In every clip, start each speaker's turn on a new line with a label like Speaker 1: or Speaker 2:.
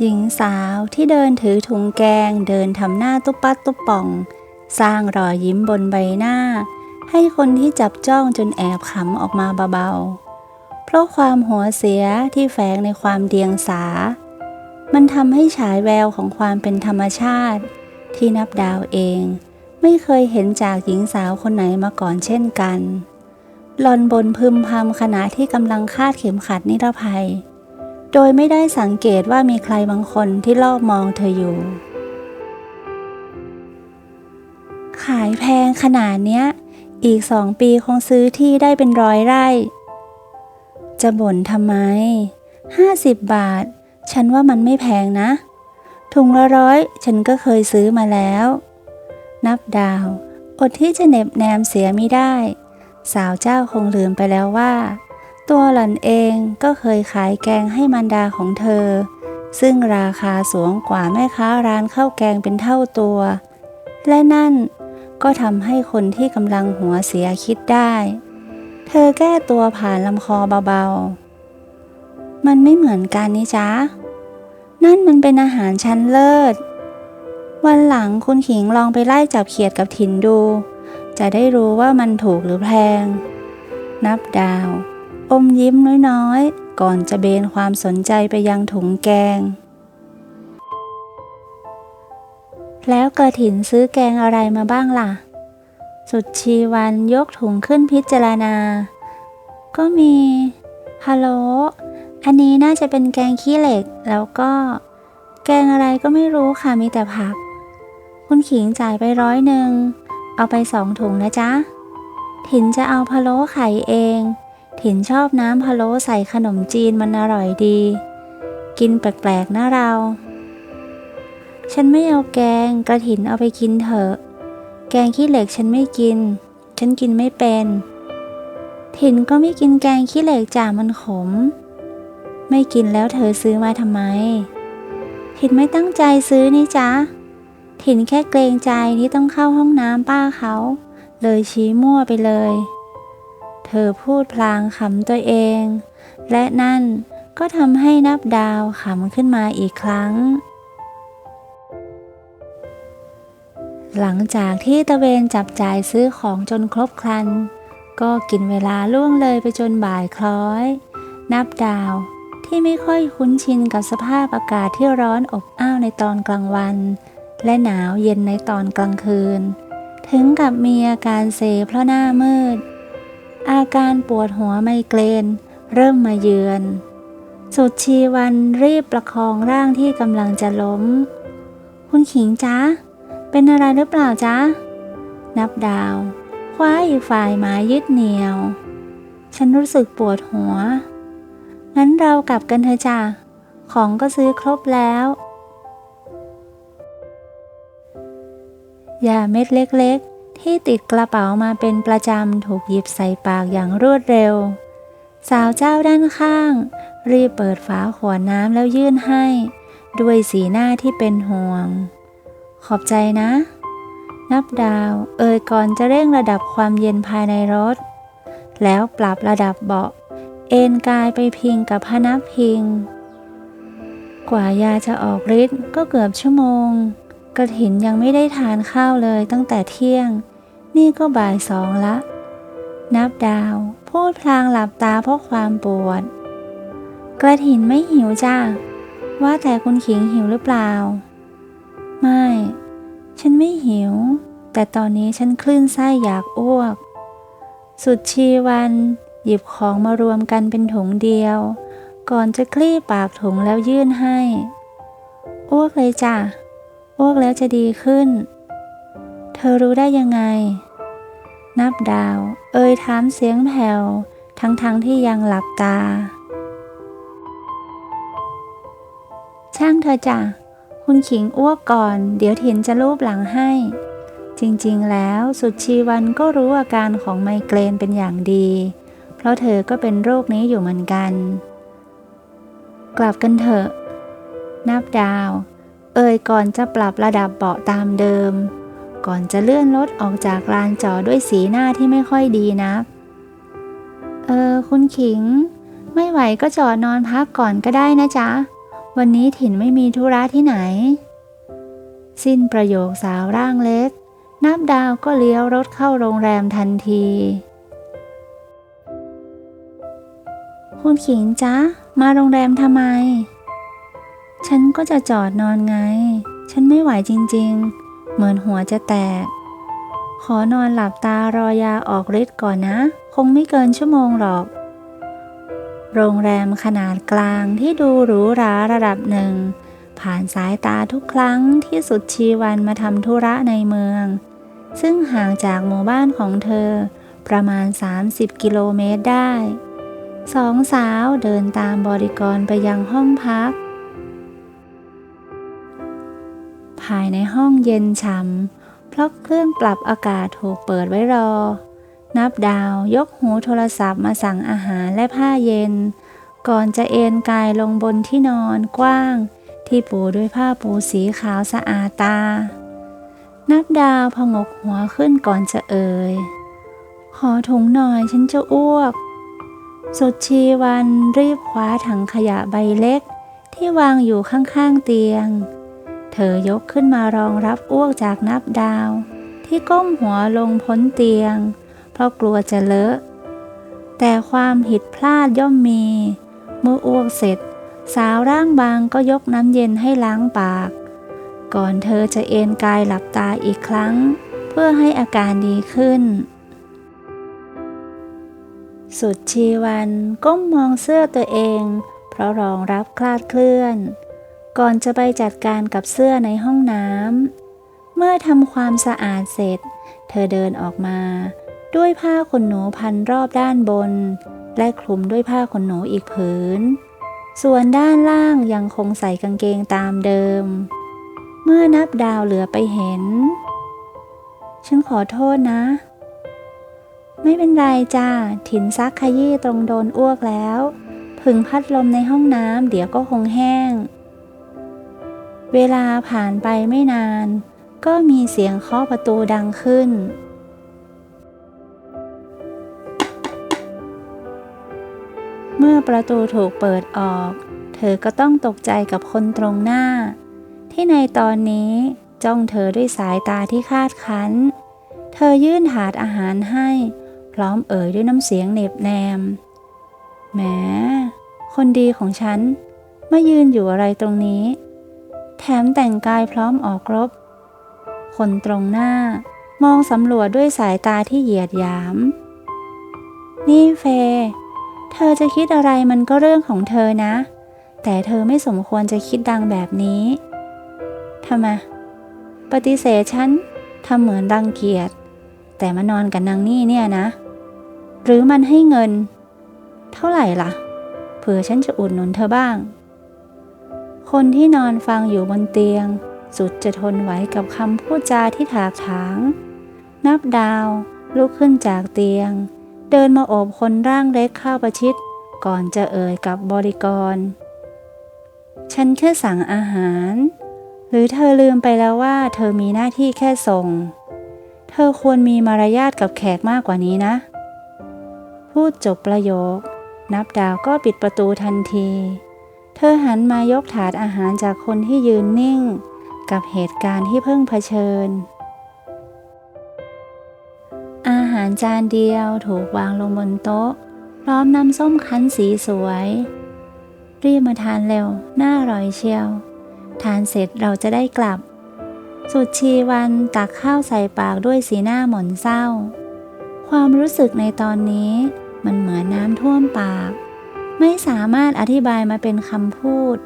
Speaker 1: หญิงสาวที่เดินถือถุงแกงเดินทำหน้าตุ๊บปัดตุ๊บป่อง สร้างรอยยิ้มบนใบหน้า ให้คนที่จับจ้องจนแอบขำออกมาเบาๆ เพราะความหัวเสียที่แฝงในความเดียงสา มันทำให้ฉายแววของความเป็นธรรมชาติ ที่นับดาวเอง ไม่เคยเห็นจากหญิงสาวคนไหนมาก่อนเช่นกันหลอนบนพึมพำขณะที่กำลังคาดเข็มขัดนิรภัย โดยไม่ได้สังเกตว่ามีใครบางคนที่ลอบมองเธออยู่ ขายแพงขนาดเนี้ย อีกสองปีคงซื้อที่ได้เป็นร้อยไร่ จะบ่นทำไมห้าสิบบาท ฉันว่ามันไม่แพงนะ ถุงละร้อยฉันก็เคยซื้อมาแล้ว นับดาว อดที่จะเหน็บแนมเสียไม่ได้ สาวเจ้าคงลืมไปแล้วว่า ตัวหล่อนเองก็เคยขายแกงให้มันดาของเธอ ซึ่งราคาสูงกว่าแม่ค้าร้านข้าวแกงเป็นเท่าตัว และนั่นก็ทำให้คนที่กำลังหัวเสียคิดได้ เธอแก้ตัวผ่านลำคอเบาๆ มันไม่เหมือนกันนี่จ๊ะ นั่นมันเป็นอาหารชั้นเลิศ วันหลังคุณขิงลองไปไล่จับเขียดกับถินดู จะได้รู้ว่ามันถูกหรือแพง นับดาว อมยิ้มน้อยๆ ก่อนจะเบนความสนใจไปยังถุงแกง แล้วกระถินซื้อแกงอะไรมาบ้างล่ะ สุดชีวันยกถุงขึ้นพิจารณา ก็มีฮัลโหลอันนี้น่าจะเป็นแกงขี้เหล็ก แล้วก็ แกงอะไรก็ไม่รู้ค่ะมีแต่ผัก คุณขิงจ่ายไปร้อยหนึ่ง เอาไปสองถุงนะจ๊ะ ถินจะเอาพะโล้ไข่เอง ถิ่นชอบน้ำพะโล้ใส่ขนมจีนมันอร่อยดี กินแปลกๆนะเรา ฉันไม่เอาแกงกระถินเอาไปกินเถอะ แกงขี้เหล็กฉันไม่กิน ฉันกินไม่เป็น ถิ่นก็ไม่กินแกงขี้เหล็กจ่ามันขม ไม่กินแล้วเธอซื้อมาทำไม ถิ่นไม่ตั้งใจซื้อนี่จ๊ะ ถิ่นแค่เกรงใจที่ต้องเข้าห้องน้ำป้าเขา เลยชี้มั่วไปเลย เธอพูดพลางขำตัวเอง และนั่นก็ทำให้นับดาวขำขึ้นมาอีกครั้ง หลังจากที่ตะเวนจับจ่ายซื้อของจนครบครัน ก็กินเวลาล่วงเลยไปจนบ่ายคล้อย นับดาวที่ไม่ค่อยคุ้นชินกับสภาพอากาศที่ร้อนอบอ้าวในตอนกลางวัน และหนาวเย็นในตอนกลางคืน ถึงกับมีอาการเซเพราะหน้ามืด อาการปวดหัวไมเกรนเริ่มมาเยือน สุดชีวันรีบประคองร่างที่กำลังจะล้ม คุณขิงจ๊ะ เป็นอะไรหรือเปล่าจ๊ะ นับดาว คว้าอีกฝ่ายมายึดเหนี่ยว ฉันรู้สึกปวดหัว งั้นเรากลับกันเถอะจ้ะ ของก็ซื้อครบแล้วยาเม็ดเล็กๆ ที่ติดกระเป๋ามาเป็นประจำถูกหยิบใส่ปากอย่างรวดเร็ว สาวเจ้าด้านข้าง รีบเปิดฝาขวดน้ำแล้วยื่นให้ ด้วยสีหน้าที่เป็นห่วง ขอบใจนะ นับดาว เอ่ยก่อนจะเร่งระดับความเย็นภายในรถ แล้วปรับระดับเบาะ เอนกายไปพิงกับพนักพิง กว่ายาจะออกฤทธิ์ก็เกือบชั่วโมง กระถินยังไม่ได้ทานข้าวเลยตั้งแต่เที่ยง นี่ก็บ่ายสองละ นับดาว พูดพลางหลับตาเพราะความปวด กระถินไม่หิวจ้า ว่าแต่คุณขิงหิวหรือเปล่า ไม่ ฉันไม่หิว แต่ตอนนี้ฉันคลื่นไส้อยากอ้วก สุดชีวัน หยิบของมารวมกันเป็นถุงเดียว ก่อนจะคลี่ปากถุงแล้วยื่นให้ อ้วกเลยจ้ะ อ้วกแล้วจะดีขึ้น เธอรู้ได้ยังไง นับดาว เอ่ยถามเสียงแผ่ว ทั้งๆทที่ยังหลับตา ช่างเธอจ้ะ คุณขิงอ้วกก่อน เดี๋ยวถินจะรูปหลังให้ จริงๆ แล้วสุดชีวันก็รู้อาการของไมเกรนเป็นอย่างดี เพราะเธอก็เป็นโรคนี้อยู่เหมือนกัน กลับกันเถอะ นับดาว เอ่ยก่อนจะปรับระดับเบาะตามเดิม ก่อนจะเลื่อนรถออกจากลานจอดด้วยสีหน้าที่ไม่ค่อยดีนัก เออ คุณขิง ไม่ไหวก็จอดนอนพักก่อนก็ได้นะจ๊ะ วันนี้ถิ่นไม่มีธุระที่ไหน สิ้นประโยคสาวร่างเล็ก นับดาวก็เลี้ยวรถเข้าโรงแรมทันที คุณขิงจ๊ะ มาโรงแรมทำไม ฉันก็จะจอดนอนไง ฉันไม่ไหวจริงๆ เหมือนหัวจะแตก ขอนอนหลับตารอยาออกฤทธิ์ก่อนนะ คงไม่เกินชั่วโมงหรอก โรงแรมขนาดกลางที่ดูหรูหราระดับหนึ่ง ผ่านสายตาทุกครั้งที่สุดชีวันมาทำธุระในเมือง ซึ่งห่างจากหมู่บ้านของเธอ ประมาณ 30 กิโลเมตรได้สองสาวเดินตามบริกรไปยังห้องพัก ภายในห้องเย็นฉ่ำเพราะเครื่องปรับอากาศถูกเปิดไว้รอ นับดาวยกหูโทรศัพท์มาสั่งอาหารและผ้าเย็น ก่อนจะเอนกายลงบนที่นอนกว้าง ที่ปูด้วยผ้าปูสีขาวสะอาดตา นับดาวพงกหัวขึ้นก่อนจะเอ่ย ขอถุงหน่อยฉันจะอ้วก สุดชีวันรีบคว้าถังขยะใบเล็กที่วางอยู่ข้างๆเตียง เธอยกขึ้นมารองรับอ้วกจากนับดาว ที่ก้มหัวลงพ้นเตียง เพราะกลัวจะเลอะ แต่ความผิดพลาดย่อมมี เมื่ออ้วกเสร็จ สาวร่างบางก็ยกน้ำเย็นให้ล้างปาก ก่อนเธอจะเอนกายหลับตาอีกครั้ง เพื่อให้อาการดีขึ้นสุดชีวันก้มมองเสื้อตัวเอง เพราะรองรับคลาดเคลื่อน ก่อนจะไปจัดการกับเสื้อในห้องน้ำ เมื่อทำความสะอาดเสร็จ เธอเดินออกมา ด้วยผ้าขนหนูพันรอบด้านบน และคลุมด้วยผ้าขนหนูอีกผืน ส่วนด้านล่างยังคงใส่กางเกงตามเดิม เมื่อนับดาวเหลือไปเห็น ฉันขอโทษนะ ไม่เป็นไรจ้า ถินซักขยี้ตรงโดนอ้วกแล้วผึ่งพัดลมในห้องน้ำเดี๋ยวก็คงแห้ง เวลาผ่านไปไม่นาน ก็มีเสียงเคาะประตูดังขึ้น เมื่อประตูถูกเปิดออก เธอก็ต้องตกใจกับคนตรงหน้า ที่ในตอนนี้จ้องเธอด้วยสายตาที่คาดคั้น เธอยื่นถาดอาหารให้ พร้อมเอ่ยด้วยน้ำเสียงเหน็บแนมแหมคนดีของฉันมายืนอยู่อะไรตรงนี้ แถมแต่งกายพร้อมออกรบ คนตรงหน้ามองสำรวจด้วยสายตาที่เหยียดหยาม นี่เฟ เธอจะคิดอะไรมันก็เรื่องของเธอนะ แต่เธอไม่สมควรจะคิดดังแบบนี้ทำไมปฏิเสธฉันทำเหมือนรังเกียจ แต่มานอนกับนางนี่เนี่ยนะ หรือมันให้เงิน เท่าไหร่ล่ะ เผื่อฉันจะอุดหนุนเธอบ้าง คนที่นอนฟังอยู่บนเตียง สุดจะทนไหวกับคำพูดจาที่ถากถาง นับดาวลุกขึ้นจากเตียง เดินมาโอบคนร่างเล็กเข้าประชิด ก่อนจะเอ่ยกับบริกร ฉันแค่สั่งอาหาร หรือเธอลืมไปแล้วว่าเธอมีหน้าที่แค่ส่ง เธอควรมีมารยาทกับแขกมากกว่านี้นะ พูดจบประโยค นับดาวก็ปิดประตูทันที เธอหันมายกถาดอาหารจากคนที่ยืนนิ่ง กับเหตุการณ์ที่เพิ่งเผชิญ อาหารจานเดียวถูกวางลงบนโต๊ะ พร้อมน้ำส้มคั้นสีสวย รีบมาทานเร็ว น่าอร่อยเชียว ทานเสร็จเราจะได้กลับ สุดชีวันตักข้าวใส่ปากด้วยสีหน้าหม่นเศร้า ความรู้สึกในตอนนี้มันเหมือนน้ำท่วมปาก ไม่สามารถอธิบายมาเป็นคำพูด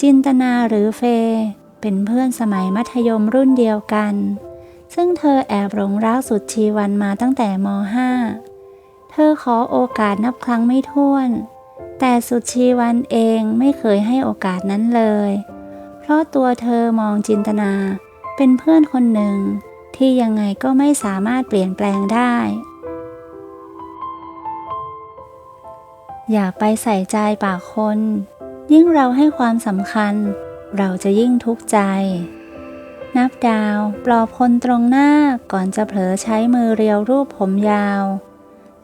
Speaker 1: จินตนาหรือเฟย์เป็นเพื่อนสมัยมัธยมรุ่นเดียวกัน ซึ่งเธอแอบหลงรักสุดชีวันมาตั้งแต่ม .5 เธอขอโอกาสนับครั้งไม่ถ้วน แต่สุดชีวันเองไม่เคยให้โอกาสนั้นเลย เพราะตัวเธอมองจินตนาเป็นเพื่อนคนหนึ่งที่ยังไงก็ไม่สามารถเปลี่ยนแปลงได้ อย่าไปใส่ใจปากคน ยิ่งเราให้ความสำคัญ เราจะยิ่งทุกข์ใจ นับดาวปลอบคนตรงหน้าก่อนจะเผลอใช้มือเรียวรูปผมยาว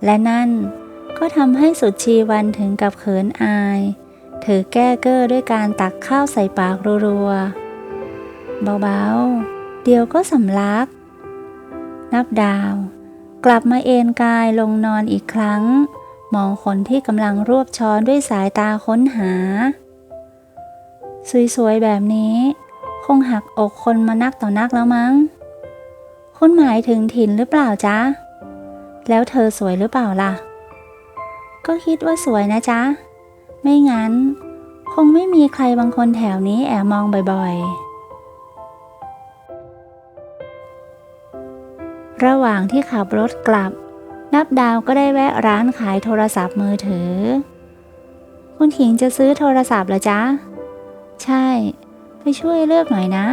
Speaker 1: และนั่นก็ทำให้สุดชีวันถึงกับเขินอาย เธอแก้เก้อด้วยการตักข้าวใส่ปากรัวๆเบาๆ เดี๋ยวก็สำลัก นับดาว กลับมาเอนกายลงนอนอีกครั้ง มองคนที่กำลังรวบช้อนด้วยสายตาค้นหา สวยๆแบบนี้ คงหักอกคนมานักต่อนักแล้วมั้ง คุณหมายถึงถิ่นหรือเปล่าจ๊ะ แล้วเธอสวยหรือเปล่าล่ะ ก็คิดว่าสวยนะจ๊ะ ไม่งั้น คงไม่มีใครบางคนแถวนี้แอบมองบ่อยๆ ระหว่างที่ขับรถกลับ นับดาวก็ได้แวะร้านขายโทรศัพท์มือถือ คุณถิงจะซื้อโทรศัพท์เหรอจ๊ะ ใช่ ไปช่วยเลือกหน่อยนะ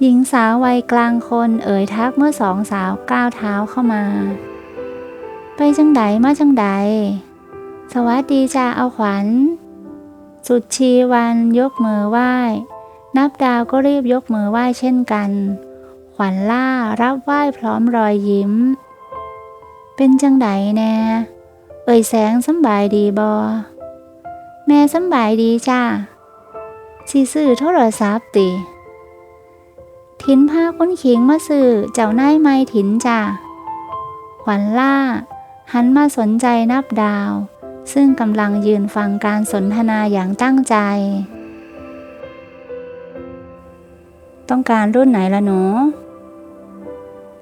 Speaker 1: หญิงสาววัยกลางคนเอ่ยทักเมื่อสองสาวก้าวเท้าเข้ามา ไปจังใดมาจังใดสวัสดีจ้าเอาขวัญ สุดชีวันยกมือไหว้ นับดาวก็รีบยกมือไหว้เช่นกัน ขวัญล่ารับไหว้พร้อมรอยยิ้ม เป็นจังใดแน่ เอ่ยแสงสำบายดีบอ แม่สำบายดีจ้าสิซื้อโทรศัพท์ติ ถินพาค้นขิงมาซื้อเจ้านายไม่ถินจ้าขวัญล่า หันมาสนใจนับดาว ซึ่งกำลังยืนฟังการสนทนาอย่างตั้งใจ ต้องการรุ่นไหนละหนู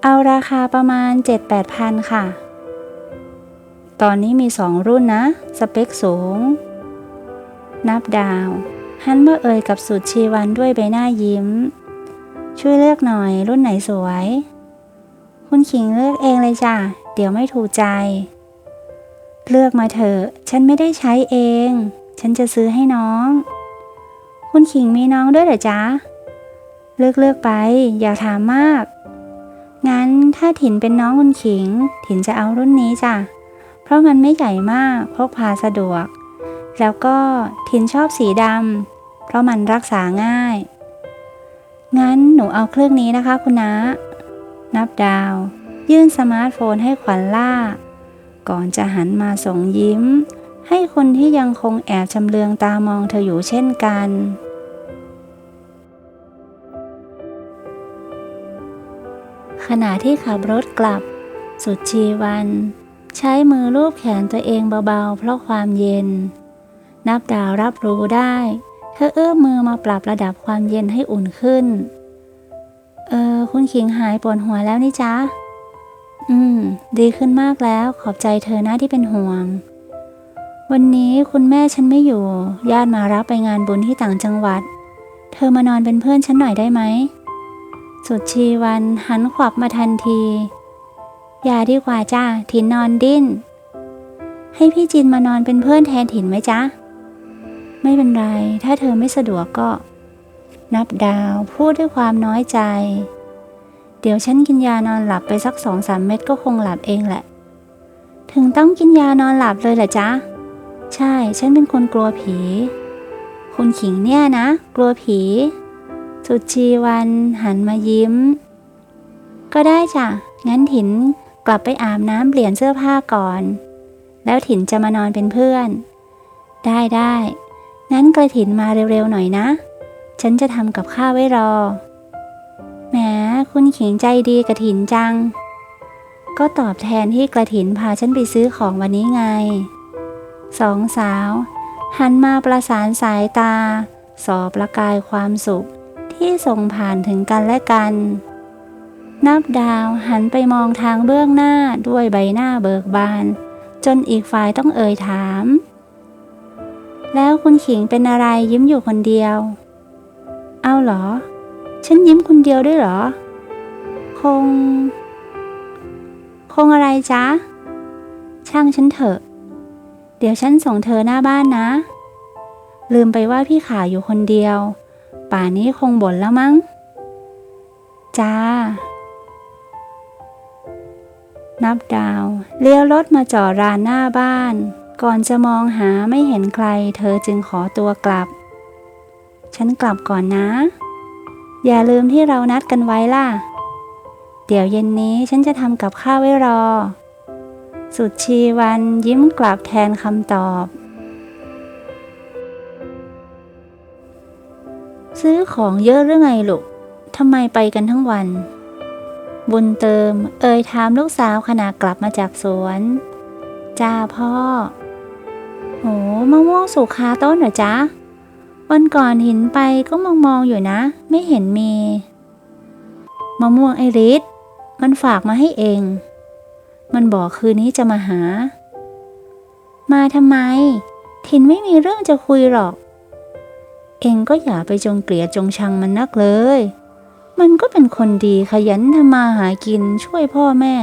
Speaker 1: เอาราคาประมาณ 7-8พันค่ะ ตอนนี้มีสองรุ่นนะ สเปคสูง นับดาวหันเมาเอ่ยกับสุดชีวันด้วยใบหน้ายิ้ม ช่วยเลือกหน่อยรุ่นไหนสวย คุณขิงเลือกเองเลยจ้ะ เดี๋ยวไม่ถูกใจ เลือกมาเถอะ ฉันไม่ได้ใช้เอง ฉันจะซื้อให้น้อง คุณขิงมีน้องด้วยเหรอจ๊ะ เลือกเลือกไป อย่าถามมาก งั้นถ้าถิ่นเป็นน้องคุณขิง ถิ่นจะเอารุ่นนี้จ้ะ เพราะมันไม่ใหญ่มากพกพาสะดวก แล้วก็ถิ่นชอบสีดำเพราะมันรักษาง่าย งั้นหนูเอาเครื่องนี้นะคะคุณน้านับดาว ยื่นสมาร์ทโฟนให้ขวัญล่า ก่อนจะหันมาส่งยิ้ม ให้คนที่ยังคงแอบชำเลืองตามองเธออยู่เช่นกัน ณะที่ขับรถกลับ สุดชีวัน ใช้มือลูบแขนตัวเองเบาๆ เพราะความเย็น นับดาวรับรู้ได้ เธอเอื้อมมือมาปรับระดับความเย็นให้อุ่นขึ้น เออ คุณขิงหายปวดหัวแล้วนี่จ๊ะ อืม ดีขึ้นมากแล้ว ขอบใจเธอนะที่เป็นห่วง วันนี้คุณแม่ฉันไม่อยู่ ญาติมารับไปงานบุญที่ต่างจังหวัด เธอมานอนเป็นเพื่อนฉันหน่อยได้ไหม สุดชีวันหันขวับมาทันที อย่าดีกว่าจ้าถินนอนดิ้น ให้พี่จินมานอนเป็นเพื่อนแทนถินไหมจ๊ะ ไม่เป็นไร ถ้าเธอไม่สะดวกก็ นับดาวพูดด้วยความน้อยใจ เดี๋ยวฉันกินยานอนหลับไปสักสองสามเม็ดก็คงหลับเองแหละ ถึงต้องกินยานอนหลับเลยเหรอจ๊ะ ใช่ ฉันเป็นคนกลัวผี คุณขิงเนี่ยนะ กลัวผี สุดชีวันหันมายิ้ม ก็ได้จ้ะ งั้นถินกลับไปอาบน้ำเปลี่ยนเสื้อผ้าก่อน แล้วถินจะมานอนเป็นเพื่อน ได้ได้งั้นกระถินมาเร็วๆหน่อยนะ ฉันจะทำกับข้าวไว้รอ แหมคุณขิงใจดีกระถินจัง ก็ตอบแทนที่กระถินพาฉันไปซื้อของวันนี้ไง สองสาว หันมาประสานสายตา สอบประกายความสุข ที่ส่งผ่านถึงกันและกัน นับดาวหันไปมองทางเบื้องหน้าด้วยใบหน้าเบิกบาน จนอีกฝ่ายต้องเอ่ยถาม แล้วคุณขิงเป็นอะไรยิ้มอยู่คนเดียว เอาเหรอ ฉันยิ้มคนเดียวด้วยเหรอ คง คงอะไรจ๊ะ ช่างฉันเถอะ เดี๋ยวฉันส่งเธอหน้าบ้านนะลืมไปว่าพี่ขาอยู่คนเดียว ป่านี้คงบ่นแล้วมั้ง จ้า นับดาว เลี้ยวรถมาจอดร้านหน้าบ้าน ก่อนจะมองหาไม่เห็นใคร เธอจึงขอตัวกลับ ฉันกลับก่อนนะ อย่าลืมที่เรานัดกันไว้ล่ะ เดี๋ยวเย็นนี้ฉันจะทำกับข้าวไว้รอ สุดชีวันยิ้มกลับแทนคำตอบ ซื้อของเยอะหรือไงลูกทำไมไปกันทั้งวัน บุญเติม เอ่ยถามลูกสาวขณะกลับมาจากสวน จ้าพ่อ โหมะม่วงสุกคาต้นเหรอจ๊ะ วันก่อนเห็นไปก็มองมองๆอยู่นะ ไม่เห็นมี มะม่วงไอริสมันฝากมาให้เอง มันบอกคืนนี้จะมาหา มาทำไม ทินไม่มีเรื่องจะคุยหรอก เองก็อย่าไปจงเกลียดจงชังมันนักเลย มันก็เป็นคนดีขยันทำมาหากินช่วยพ่อแม่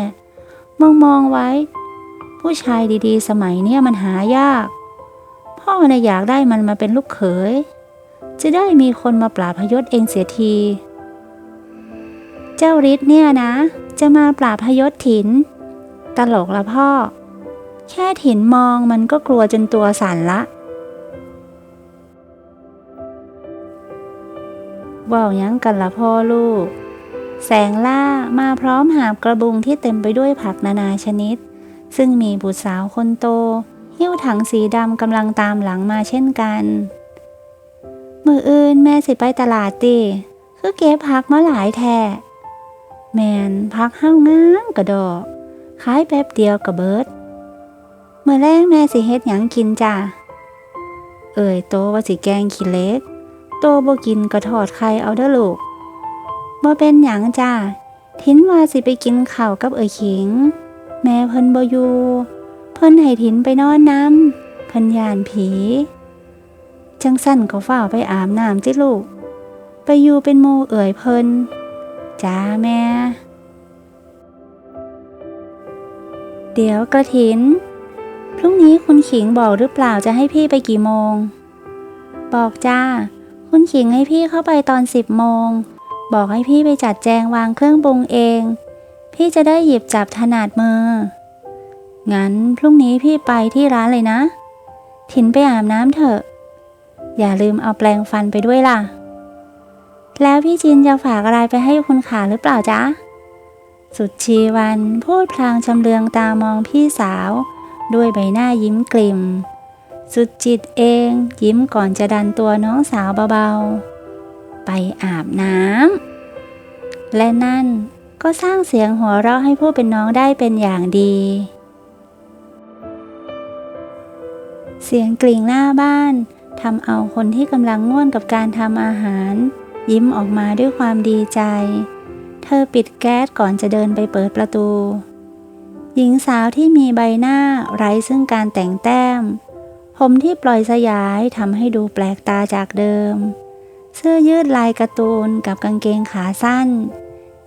Speaker 1: มองมองไว้ ผู้ชายดีๆ สมัยเนี้ยมันหายาก พ่อน่ะอยากได้มันมาเป็นลูกเขย จะได้มีคนมาปราบพยศเองเสียที เจ้าฤทธิ์เนี่ยนะ จะมาปราบพยศถิน ตลกละพ่อ แค่ถินมองมันก็กลัวจนตัวสั่นละ ว่ายังกันละพ่อลูก แสงล่ามาพร้อมหาบกระบุงที่เต็มไปด้วยผักนานาชนิด ซึ่งมีบุตรสาวคนโต หิ้วถังสีดำกำลังตามหลังมาเช่นกัน มืออื่นแม่สิไปตลาดติคือเก็บผักมาหลายแท่แมนผักห้าวงามกระดอกขายแป๊บเดียวกระเบิดเมื่อแรกแม่สิเฮ็ดหยังกินจ้ะเอ่ยโตว่าสิแกงขี้เล็ก โตบ่กินก็ทอดไข่เอาเด้อลูกบ่เป็นหยังจ้าทินว่าสิไปกินข้าวกับเอ่ยขิง แม่เพิ่นบ่อยู่เพิ่นให้ทินไปนอนน้ำเพิ่นยานผี จังสั่นก็เฝ้าไปอาบน้ำจิลูก ไปอยู่เป็นหมู่เอ่ยเพิ่นจ้าแม่ เดี๋ยวกระถิน พรุ่งนี้คุณขิงบอกหรือเปล่าจะให้พี่ไปกี่โมง บอกจ้า คุณขิงให้พี่เข้าไปตอนสิบโมง บอกให้พี่ไปจัดแจงวางเครื่องปรุงเอง พี่จะได้หยิบจับถนัดมือ งั้นพรุ่งนี้พี่ไปที่ร้านเลยนะ ถินไปอาบน้ำเถอะ อย่าลืมเอาแปรงฟันไปด้วยล่ะ แล้วพี่จินจะฝากอะไรไปให้คุณขาหรือเปล่าจ๊ะ สุดชีวันพูดพลางชำเลืองตามองพี่สาว ด้วยใบหน้ายิ้มกลิ่ม สุดจิตเอง ยิ้มก่อนจะดันตัวน้องสาวเบาๆ ไปอาบน้ำและนั่นก็สร้างเสียงหัวเราะให้ผู้เป็นน้องได้เป็นอย่างดี เสียงกลิ่งหน้าบ้านทำเอาคนที่กำลังง่วนกับการทำอาหาร ยิ้มออกมาด้วยความดีใจ เธอปิดแก๊สก่อนจะเดินไปเปิดประตู หญิงสาวที่มีใบหน้าไร้ซึ่งการแต่งแต้ม ผมที่ปล่อยสยายทำให้ดูแปลกตาจากเดิม เสื้อยืดลายการ์ตูนกับกางเกงขาสั้น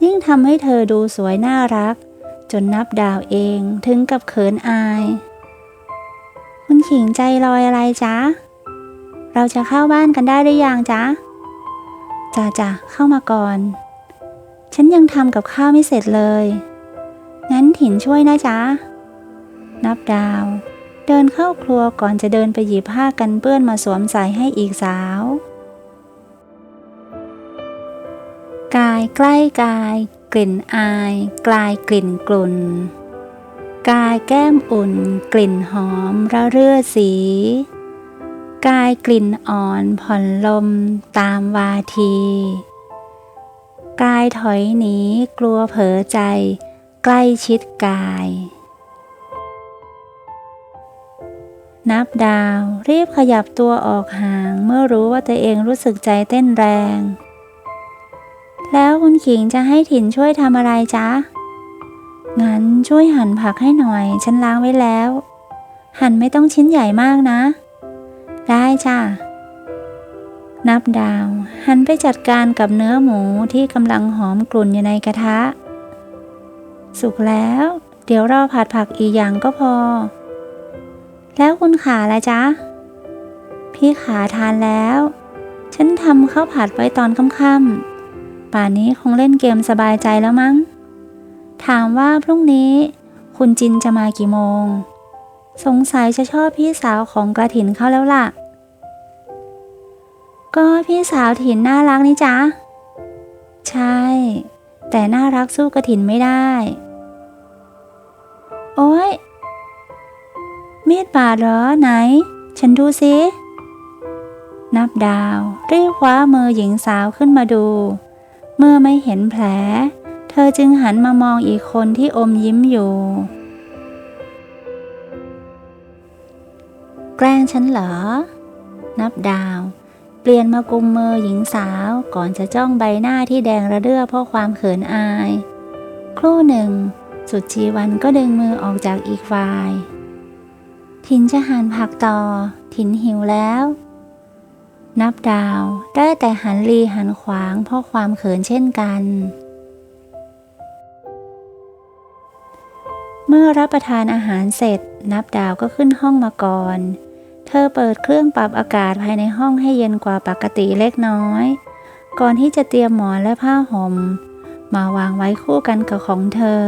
Speaker 1: ยิ่งทำให้เธอดูสวยน่ารัก จนนับดาวเองถึงกับเขินอาย คุณขิงใจลอยอะไรจ๊ะ เราจะเข้าบ้านกันได้หรือยังจ๊ะจ้าจ้ะเข้ามาก่อน ฉันยังทำกับข้าวไม่เสร็จเลย งั้นถิ่นช่วยนะจ๊ะ นับดาว เดินเข้าครัวก่อนจะเดินไปหยิบผ้ากันเปื้อนมาสวมใส่ให้อีกสาว กายใกล้กาย กลิ่นอาย กลายกลิ่นกลุ่น กายแก้มอุ่น กลิ่นหอมระเรื่อสี กายกลิ่นอ่อนผ่อนลมตามวาที กายถอยหนีกลัวเผลอใจ ใกล้ชิดกาย นับดาว รีบขยับตัวออกห่าง เมื่อรู้ว่าตัวเองรู้สึกใจเต้นแรง แล้วคุณขิงจะให้ถิ่นช่วยทำอะไรจ๊ะ งั้นช่วยหั่นผักให้หน่อย ฉันล้างไว้แล้ว หั่นไม่ต้องชิ้นใหญ่มากนะ ได้จ้ะ นับดาว หันไปจัดการกับเนื้อหมูที่กำลังหอมกลุ่นอยู่ในกระทะ สุกแล้ว เดี๋ยวรอผัดผักอีกอย่างก็พอ แล้วคุณขาละจ๊ะ พี่ขาทานแล้ว ฉันทำข้าวผัดไว้ตอนค่ำๆ ป่านนี้คงเล่นเกมสบายใจแล้วมั้ง ถามว่าพรุ่งนี้ คุณจินจะมากี่โมง สงสัยจะชอบพี่สาวของกระถินเขาแล้วล่ะ ก็พี่สาวถินน่ารักนี่จ๊ะ ใช่ แต่น่ารักสู้กระถินไม่ได้ โอ๊ย มีดบาดเหรอไหน ฉันดูสินับดาวรีบคว้ามือหญิงสาวขึ้นมาดู เมื่อไม่เห็นแผล เธอจึงหันมามองอีกคนที่อมยิ้มอยู่ แกล้งฉันเหรอ นับดาว เปลี่ยนมากุมมือหญิงสาวก่อนจะจ้องใบหน้าที่แดงระเรื่อเพราะความเขินอาย ครู่หนึ่ง สุดชีวันก็ดึงมือออกจากอีกฝ่าย ถินจะหันผักต่อ ถินหิวแล้ว นับดาวได้แต่หันลีหันขวางเพราะความเขินเช่นกัน เมื่อรับประทานอาหารเสร็จ นับดาวก็ขึ้นห้องมาก่อน เธอเปิดเครื่องปรับอากาศภายในห้องให้เย็นกว่าปกติเล็กน้อย ก่อนที่จะเตรียมหมอนและผ้าห่มมาวางไว้คู่กันกับของเธอ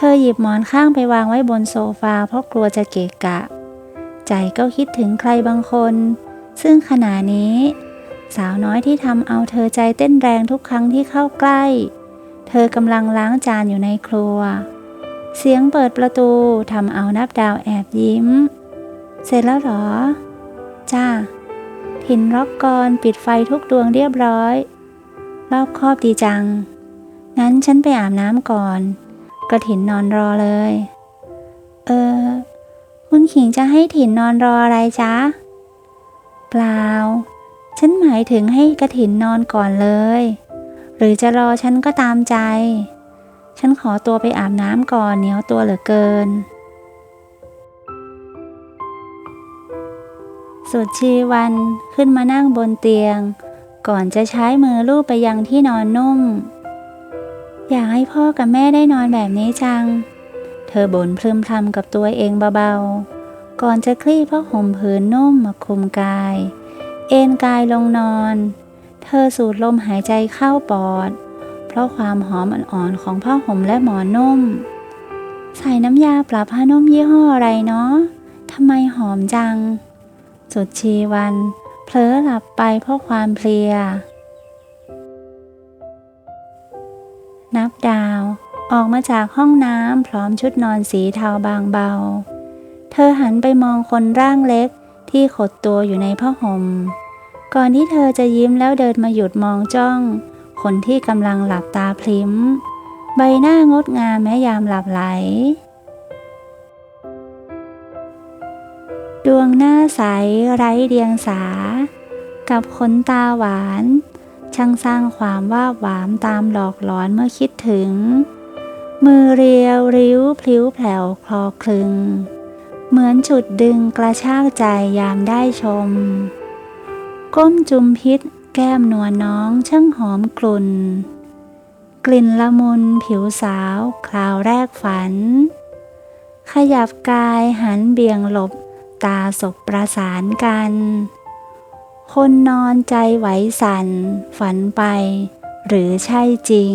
Speaker 1: เธอหยิบหมอนข้างไปวางไว้บนโซฟาเพราะกลัวจะเกะกะ ใจก็คิดถึงใครบางคน ซึ่งขณะนี้ สาวน้อยที่ทำเอาเธอใจเต้นแรงทุกครั้งที่เข้าใกล้ เธอกำลังล้างจานอยู่ในครัว เสียงเปิดประตูทำเอานับดาวแอบยิ้ม เสร็จแล้วหรอ จ้าถินล็อกกรปิดไฟทุกดวงเรียบร้อย รอบครอบดีจัง งั้นฉันไปอาบน้ำก่อน กระถินนอนรอเลย เออ คุณขิงจะให้ถินนอนรออะไรจ๊ะ เปล่า ฉันหมายถึงให้กระถินนอนก่อนเลย หรือจะรอฉันก็ตามใจ ฉันขอตัวไปอาบน้ำก่อนเหนียวตัวเหลือเกิน สุดชีวันขึ้นมานั่งบนเตียง ก่อนจะใช้มือลูบไปยังที่นอนนุ่ม อยากให้พ่อกับแม่ได้นอนแบบนี้จัง เธอบ่นพรึมพำกับตัวเองเบาๆ ก่อนจะคลี่ผ้าห่มผืนนุ่มมาคลุมกาย เอนกายลงนอน เธอสูดลมหายใจเข้าปอด เพราะความหอมอ่อนๆของผ้าห่มและหมอนนุ่ม ใส่น้ำยาปรับผ้านุ่มยี่ห้ออะไรเนาะทำไมหอมจัง สุดชีวันเผลอหลับไปเพราะความเพลีย นับดาว ออกมาจากห้องน้ำพร้อมชุดนอนสีเทาบางเบา เธอหันไปมองคนร่างเล็กที่ขดตัวอยู่ในผ้าห่ม ก่อนที่เธอจะยิ้มแล้วเดินมาหยุดมองจ้อง คนที่กำลังหลับตาพลิ้ม ใบหน้างดงามแม้ยามหลับไหล ดวงหน้าใสไร้เดียงสา กับขนตาหวาน ช่างสร้างความว่าหวามตามหลอกหลอนเมื่อคิดถึง มือเรียวริ้วพลิ้วแผ่วคลอคลึง เหมือนจุดดึงกระชากใจยามได้ชม ก้มจุมพิษแก้มนวลน้องช่างหอมกลุ่น กลิ่นละมุนผิวสาวคราวแรกฝัน ขยับกายหันเบี่ยงหลบตาสบประสานกัน คนนอนใจไหวสั่นฝันไป หรือใช่จริง